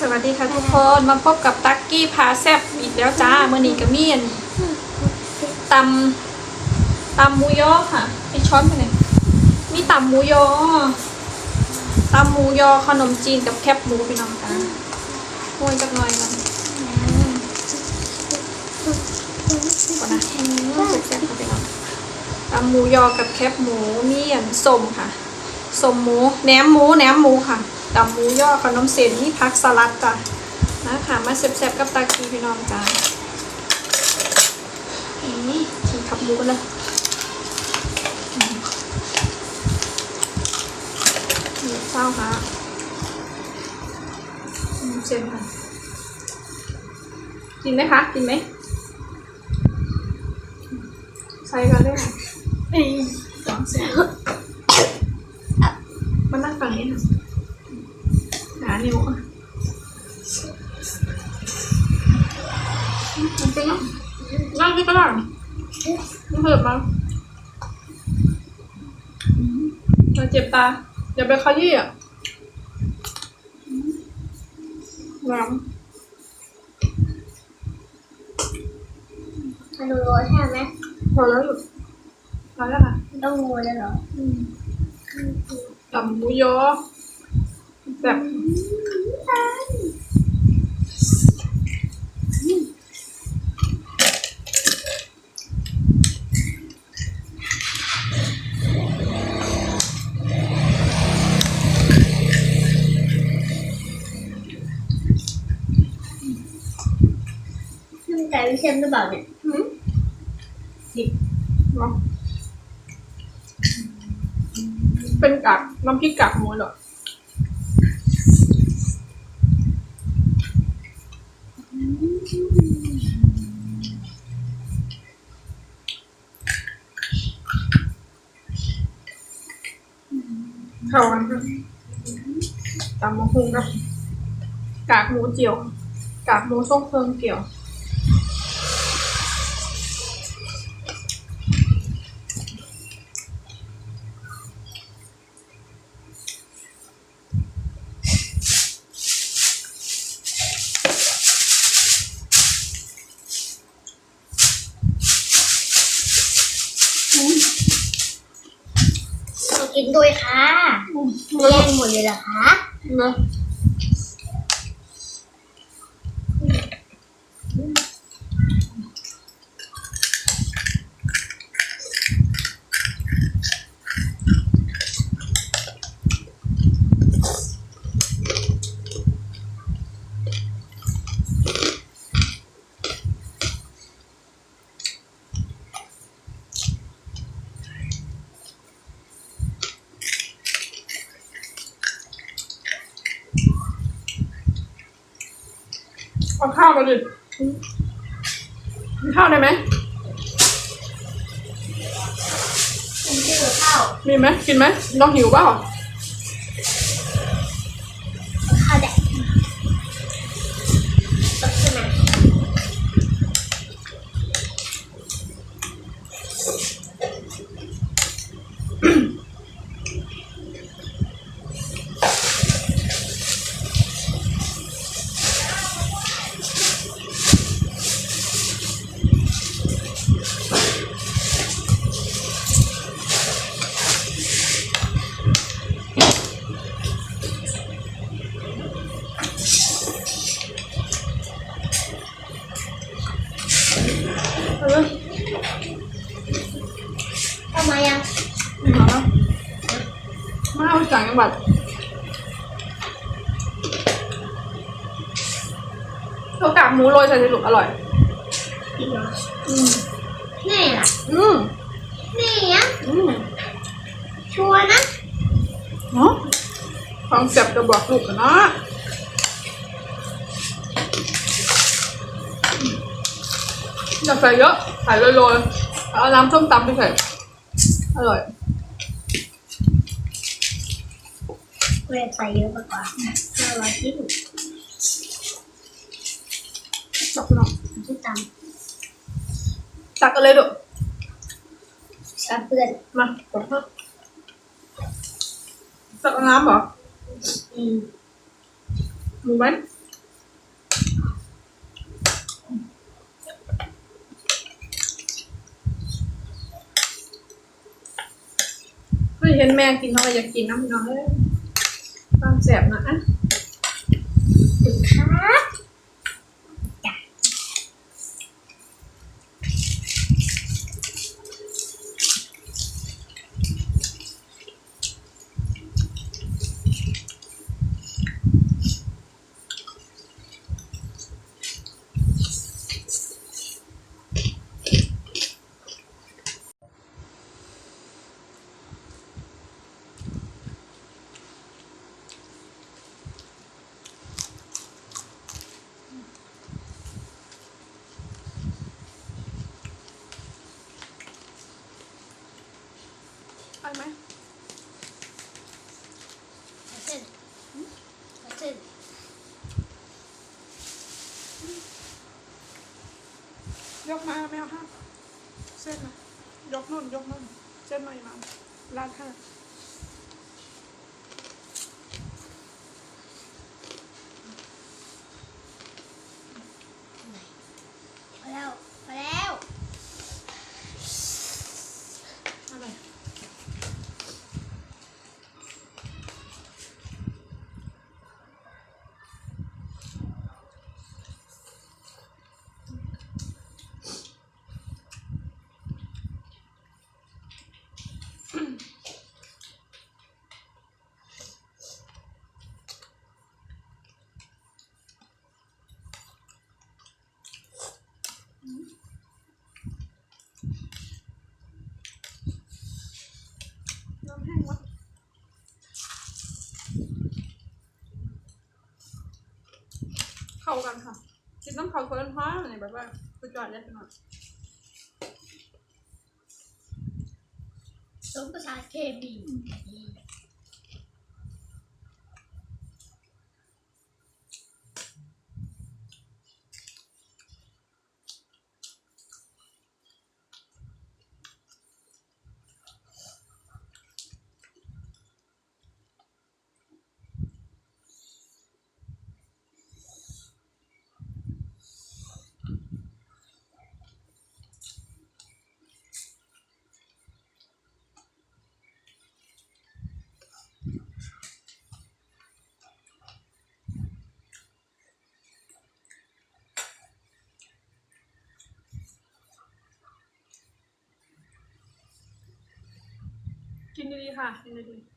สวัสดีค่ะทุกคนมาพบกับตักกี้พาแซบอีกแล้วจ้าเมื่อนี้ก็มีอันตำตำหมูยอค่ะพี่ช้อนไปไหนมีตำหมูยอตำหมูยอขนมจีนกับแคบหมูพี่น้องจ้าโอ้ยจักหน่อยกันก่อนนะแซ่บๆค่ะพี่น้องตำหมูยอกับแคบหมูมีอันส้มค่ะส้มหมูแหนมหมูแหนมหมูค่ะ ตำหมูยอขนมเส้นนี่พักสลัดจ้ะนะคะมาแซ่บๆกับตากีพี่น้องจ้าอืมกินขับหมูกันเลยมนี่เศร้าค่ะเส้นค่ะกินไหมคะกินไหมใส่กันด้วยค่ะนี่สองเส้นมานั่งฝั่งนี้ค่ะ นิ้วอะมันเป็นยังนั่งที่ก็ได้ไม่เผิดมั้งเราเจ็บตาอย่าไปขยี้อะน้มันดูโรยใช่ไหมำพอแล้วหยุดพอแล้วค่ะ ต้องโรยเลยเหรอตำหมูยอ แบบน้ำใจวิเศษหรือเปล่าเนี่ยหืมดิบเนาะเป็นกากน้ำพริกกากหมูเหรอเข้ากันค่ะตำมะฮุงกับกากหมูเจียว กากหมูส้มเพิงเกี่ยวมากินด้วยค่ะอืมแย่งหมดเลยเหรอคะ เเอาข้าวมาดิมีข้าวได้ไหมกินชื่อข้าวมีไหมกินไหมน้องหิวเปล่า ข้าวแดกตักขึ้นมา เอาเลย เข้า มายังมาแล้วมาเอาจากจังหวัดเขากากหมูโรยใส่ในหลุมอร่อยจริงเหรออืมแน่ล่ะอืมแน่ยังอืมชัวร์นะเนาะความแซ่บจะบอกลูกกันนะอย่าใส่เยอะใส่โรยๆเอาน้ำส้มตำไปใส่ อร่อยเรียกใส่เยอะมากกว่าเราลองกินจับพี่น้องที่ตตักกันเลยดูำกับเพื่อนมาขอโทษตักน้ำเหรอ อืมหมูไหม เห็นแม่กินเขาก็อยากกินน้ำพี่น้องเลยความแสบนะอะ ครับ ไปไหมเส้นเส้นยกมาไม่เอาห้ามเส้นนะยกนู่นยกนู่นเส้นใหม่มาลาดห้า พอแล้วพอแล้ว อะไร น้ำแห้งวะ เข้ากันค่ะกินน้ำเขาเฟิร์นพ้าเนี่ยแบบว่าสุดยอดเลยพี่น้องสมประสานเคมี กินดีๆค่ะ กินดีๆ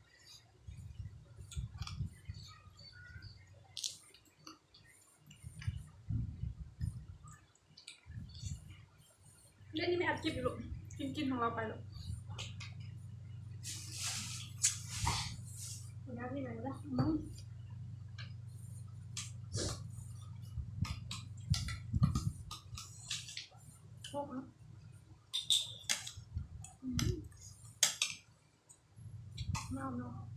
เล่นนี่ไม่อัดคลิปอยู่หรอกกินกินของเราไปหรอกน้ำที่ไหนล่ะ No.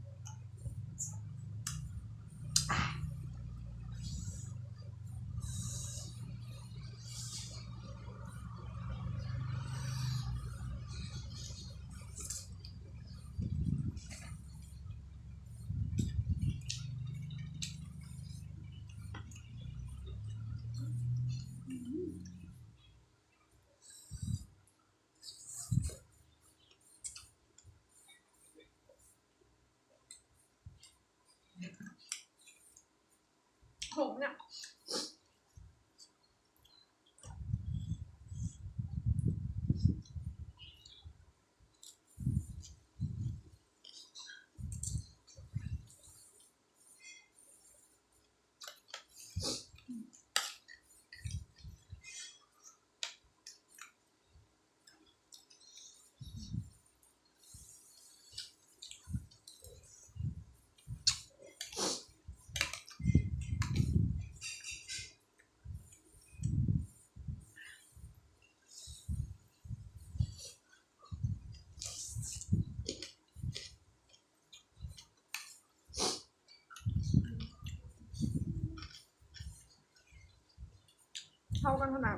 เข้ากันขนาด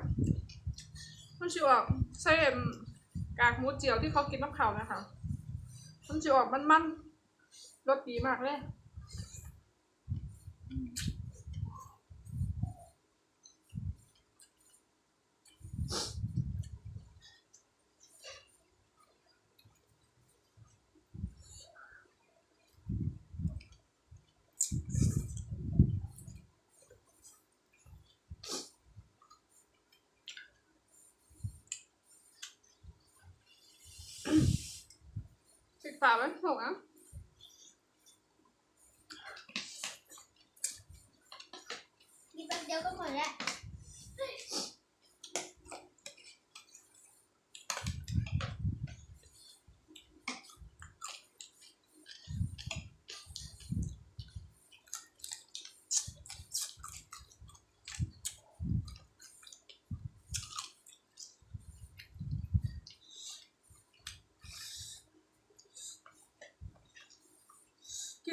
มันชิวออกใส่เอ็มกากหมูเจียวที่เขากินน้ำเขานะคะมันชิวออกมันๆรสดีมากเลย ฝาไว้ถูกอะ กินแป๊บเดียวก็ห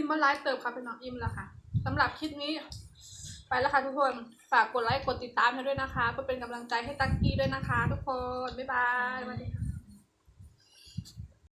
มดแล้วกินมาไลฟ์เติมค่ะเป็นน้องอิ่มแล้วค่ะสำหรับคลิปนี้ ไปแล้วค่ะทุกคนฝากกดไลค์กดติดตามให้ด้วยนะคะเพื่อเป็นกำลังใจให้ตักกี้ด้วยนะคะ ทุกคนบ๊ายบายสวัสดีค่ะ